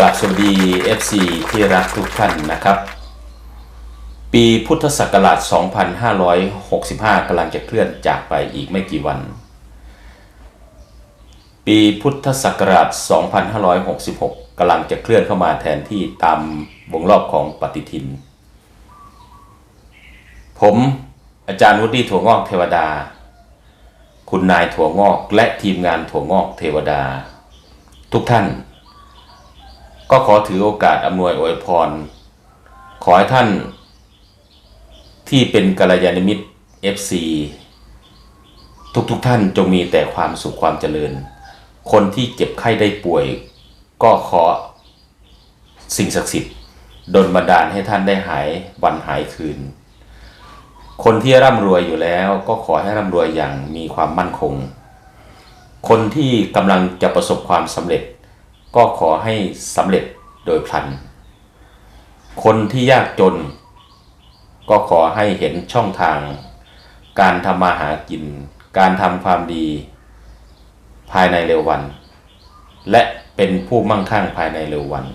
กราบสวัสดี FC ที่รักทุกท่านนะครับ ปีพุทธศักราช 2565กำลังจะเคลื่อนจากไปอีกไม่กี่วัน ปีพุทธศักราช 2566กำลังจะเคลื่อนเข้ามาแทนที่ตามวงรอบของปฏิทิน ผมอาจารย์วุฒิถั่วงอกเทวดา คุณนายถั่วงอกและทีมงานถั่วงอกเทวดา ทุกท่าน ก็ขอถือโอกาสอำนวยอวยพร ขอให้ท่าน ที่เป็นกัลยาณมิตร FC ทุกๆทท่านจงมีแต่ความสุขความเจริญ คนที่เจ็บไข้ได้ป่วย ก็ขอสิ่งศักดิ์สิทธิ์ดลบันดาลให้ท่านได้หายวันหายคืน คนที่ร่ำรวยอยู่แล้วก็ขอให้ร่ำรวยอย่างมีความมั่นคง คนที่กำลังจะประสบความสำเร็จ ก็ขอให้สำเร็จโดยพลัน คนที่ยากจน ก็ขอให้เห็นช่องทาง การทำมาหากิน การทำความดี ภายในเร็ววัน และเป็นผู้มั่งคั่งภายในเร็ววัน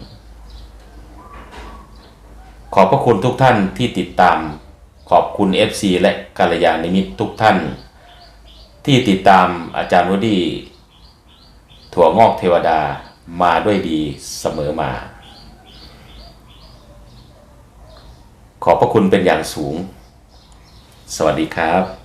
ขอบพระคุณทุกท่านที่ติดตาม ขอบคุณ FC และกัลยาณมิตรทุกท่าน ที่ติดตามอาจารย์วดีถั่วงอกเทวดา มาด้วยดีเสมอมา ขอบพระคุณเป็นอย่างสูง สวัสดีครับ